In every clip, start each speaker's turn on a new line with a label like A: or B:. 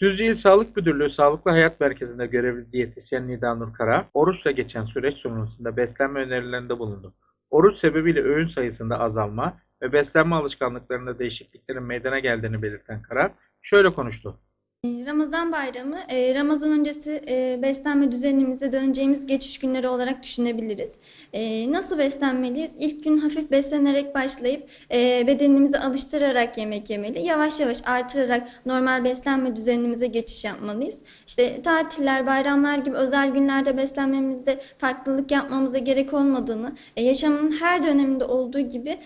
A: Düzce İl Sağlık Müdürlüğü Sağlıklı Hayat Merkezi'nde görevli diyetisyen Nida Nur Kara, oruçla geçen süreç sonrasında beslenme önerilerinde bulundu. Oruç sebebiyle öğün sayısında azalma ve beslenme alışkanlıklarında değişikliklerin meydana geldiğini belirten Kara, şöyle konuştu.
B: Ramazan bayramı, e, Ramazan öncesi e, beslenme düzenimize döneceğimiz geçiş günleri olarak düşünebiliriz. E, Nasıl beslenmeliyiz? İlk gün hafif beslenerek başlayıp bedenimizi alıştırarak yemek yemeli. Yavaş yavaş artırarak normal beslenme düzenimize geçiş yapmalıyız. İşte tatiller, bayramlar gibi özel günlerde beslenmemizde farklılık yapmamıza gerek olmadığını, yaşamın her döneminde olduğu gibi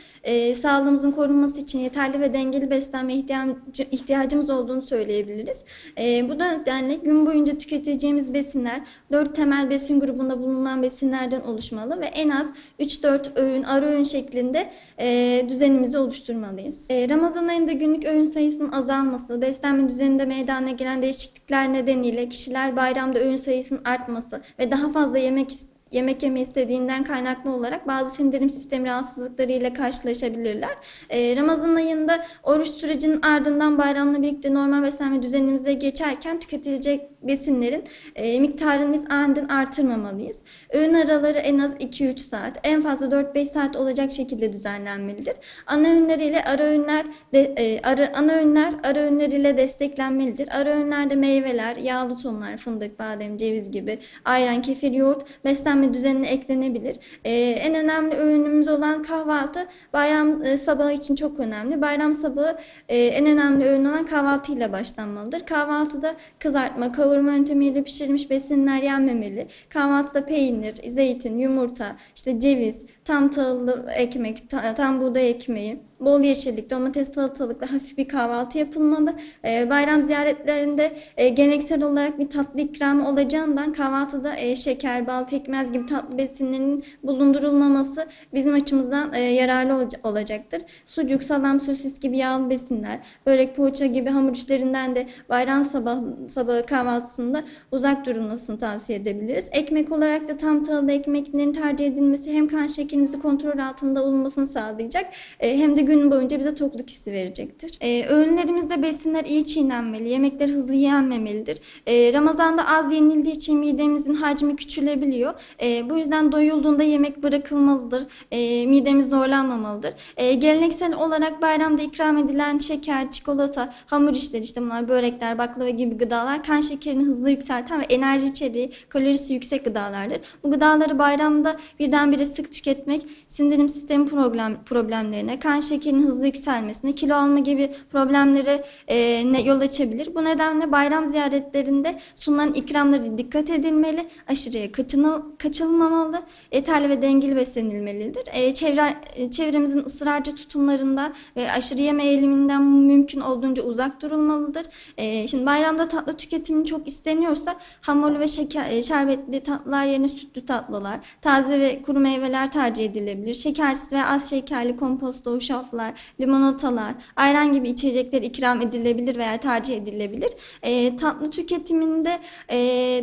B: sağlığımızın korunması için yeterli ve dengeli beslenme ihtiyacı, ihtiyacımız olduğunu söyleyebiliriz. E, bu nedenle gün boyunca tüketeceğimiz besinler dört temel besin grubunda bulunan besinlerden oluşmalı ve en az 3-4 öğün, ara öğün şeklinde e, düzenimizi oluşturmalıyız. E, Ramazan ayında günlük öğün sayısının azalması, beslenme düzeninde meydana gelen değişiklikler nedeniyle kişiler bayramda öğün sayısının artması ve daha fazla yemek is- yemek yeme istediğinden kaynaklı olarak bazı sindirim sistemi rahatsızlıkları ile karşılaşabilirler. Ee, Ramazan ayında oruç sürecinin ardından bayramla birlikte normal beslenme düzenimize geçerken tüketilecek besinlerin e, miktarını aniden artırmamalıyız. Öğün araları en az 2-3 saat, en fazla 4-5 saat olacak şekilde düzenlenmelidir. Ana öğünler ile ara öğünler de, e, ara, ana öğünler ara öğünler ile desteklenmelidir. Ara öğünlerde meyveler, yağlı tohumlar, fındık, badem, ceviz gibi ayran, kefir, yoğurt beslenme düzenine eklenebilir. E, en önemli öğünümüz olan kahvaltı bayram e, sabahı için çok önemli. Bayram sabahı e, en önemli öğün olan kahvaltıyla başlanmalıdır. Kahvaltıda kızartma, kavurma yöntemiyle pişirilmiş besinler yenmemeli. Kahvaltıda peynir, zeytin, yumurta, işte ceviz, tam tahıllı ekmek, ta- tam buğday ekmeği, bol yeşillik, domates, salatalıkla hafif bir kahvaltı yapılmalı. Ee, bayram ziyaretlerinde e, geleneksel olarak bir tatlı ikramı olacağından kahvaltıda e, şeker, bal, pekmez gibi tatlı besinlerin bulundurulmaması bizim açımızdan e, yararlı olca- olacaktır. Sucuk, salam, sosis gibi yağlı besinler, börek, poğaça gibi hamur işlerinden de bayram sabah sabahı kahvaltısında uzak durulmasını tavsiye edebiliriz. Ekmek olarak da tam tahıllı ekmeklerin tercih edilmesi hem kan şekerimizi kontrol altında olmasını sağlayacak e, hem de gün boyunca bize tokluk hissi verecektir. E, öğünlerimizde besinler iyi çiğnenmeli, yemekler hızlı yenmemelidir. E, Ramazan'da az yenildiği için midemizin hacmi küçülebiliyor. E, bu yüzden doyulduğunda yemek bırakılmalıdır. E, midemiz zorlanmamalıdır. E, geleneksel olarak bayramda ikram edilen şeker, çikolata, hamur işleri işte bunlar börekler, baklava gibi gıdalar kan şekerini hızlı yükselten ve enerji içeriği, kalorisi yüksek gıdalardır. Bu gıdaları bayramda birdenbire sık tüketmek sindirim sistemi problem, problemlerine, kan şekerinin hızlı yükselmesine, kilo alma gibi problemlere e, ne, yol açabilir. Bu nedenle bayram ziyaretlerinde sunulan ikramlara dikkat edilmeli, aşırıya kaçınıl, kaçılmamalı, yeterli ve dengeli beslenilmelidir. E, çevre, e, çevremizin ısrarcı tutumlarında ve aşırı yeme eğiliminden mümkün olduğunca uzak durulmalıdır. E, şimdi bayramda tatlı tüketimi çok isteniyorsa hamurlu ve şeker, e, şerbetli tatlılar yerine sütlü tatlılar, taze ve kuru meyveler tercih edilebilir. Şekersiz ve az şekerli komposto, uşaflar, limonatalar, ayran gibi içecekler ikram edilebilir veya tercih edilebilir. E, tatlı tüketiminde e,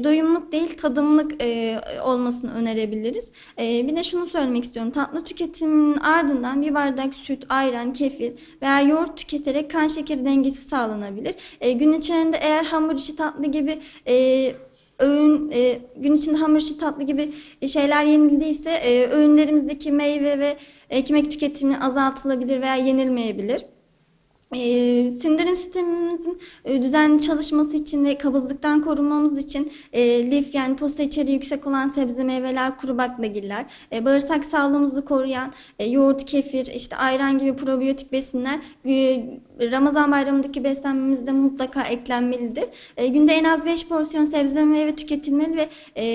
B: doyumluk değil tadımlık e, olmasını önerebiliriz. E, bir de şunu söylemek istiyorum. Tatlı tüketiminin ardından bir bardak süt, ayran, kefir veya yoğurt tüketerek kan şekeri dengesi sağlanabilir. E, gün içerisinde eğer hamur işi tatlı gibi e, öğün e, gün içinde hamur işi tatlı gibi şeyler yenildiyse e, öğünlerimizdeki meyve ve ekmek tüketimini azaltılabilir veya yenilmeyebilir. Sindirim sistemimizin e, düzenli çalışması için ve kabızlıktan korunmamız için e, lif yani posta içeriği yüksek olan sebze meyveler, kuru baklagiller, e, bağırsak sağlığımızı koruyan e, yoğurt, kefir, işte ayran gibi probiyotik besinler Ramazan bayramındaki beslenmemizde mutlaka eklenmelidir. E, günde en az 5 porsiyon sebze meyve tüketilmeli ve e,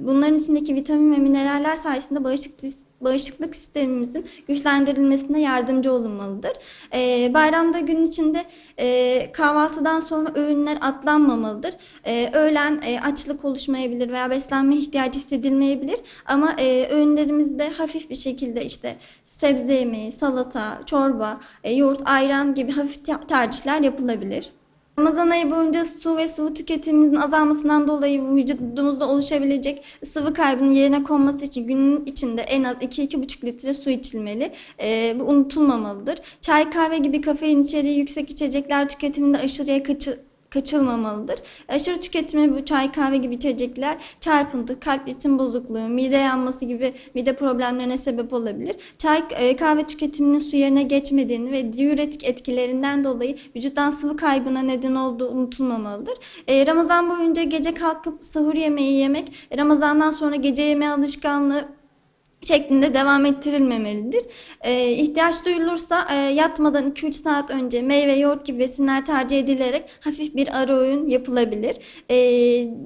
B: bunların içindeki vitamin ve mineraller sayesinde bağışıklık bağışıklık sistemimizin güçlendirilmesine yardımcı olunmalıdır. E, bayramda gün içinde e, kahvaltıdan sonra öğünler atlanmamalıdır. E, öğlen e, açlık oluşmayabilir veya beslenme ihtiyacı hissedilmeyebilir ama e, öğünlerimizde hafif bir şekilde işte sebze yemeği, salata, çorba, e, yoğurt, ayran gibi hafif te- tercihler yapılabilir. Ramazan ayı boyunca su ve sıvı tüketimimizin azalmasından dolayı vücudumuzda oluşabilecek sıvı kaybının yerine konması için günün içinde en az 2-2,5 litre su içilmeli. Ee, bu unutulmamalıdır. Çay, kahve gibi kafein içeriği yüksek içecekler tüketiminde aşırıya kaçı, kaçılmamalıdır. Aşırı tüketimi bu çay, kahve gibi içecekler çarpıntı, kalp ritim bozukluğu, mide yanması gibi mide problemlerine sebep olabilir. Çay, e, kahve tüketiminin su yerine geçmediğini ve diüretik etkilerinden dolayı vücuttan sıvı kaybına neden olduğu unutulmamalıdır. E, Ramazan boyunca gece kalkıp sahur yemeği yemek, Ramazandan sonra gece yemeği alışkanlığı şeklinde devam ettirilmemelidir. Ee, ihtiyaç duyulursa e, yatmadan 2-3 saat önce meyve, yoğurt gibi besinler tercih edilerek hafif bir ara öğün yapılabilir. Ee,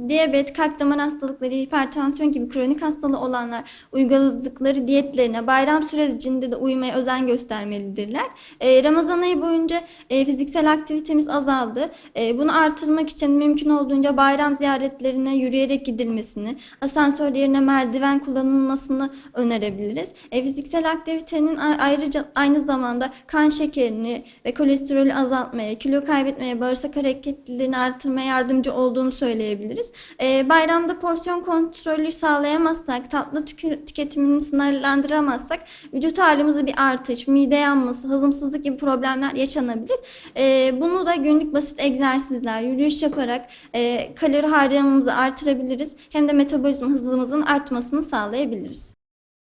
B: diyabet, kalp damar hastalıkları, hipertansiyon gibi kronik hastalığı olanlar uyguladıkları diyetlerine bayram sürecinde de uymaya özen göstermelidirler. Ee, Ramazan ayı boyunca e, fiziksel aktivitemiz azaldı. E, bunu artırmak için mümkün olduğunca bayram ziyaretlerine yürüyerek gidilmesini, asansör yerine merdiven kullanılmasını önerebiliriz. E, fiziksel aktivitenin ayrıca aynı zamanda kan şekerini ve kolesterolü azaltmaya, kilo kaybetmeye, bağırsak hareketliliğini artırmaya yardımcı olduğunu söyleyebiliriz. E, bayramda porsiyon kontrolü sağlayamazsak, tatlı tükü- tüketimini sınırlandıramazsak vücut ağrımızda bir artış, mide yanması, hazımsızlık gibi problemler yaşanabilir. E, bunu da günlük basit egzersizler, yürüyüş yaparak e, kalori harcamamızı artırabiliriz. Hem de metabolizma hızımızın artmasını sağlayabiliriz.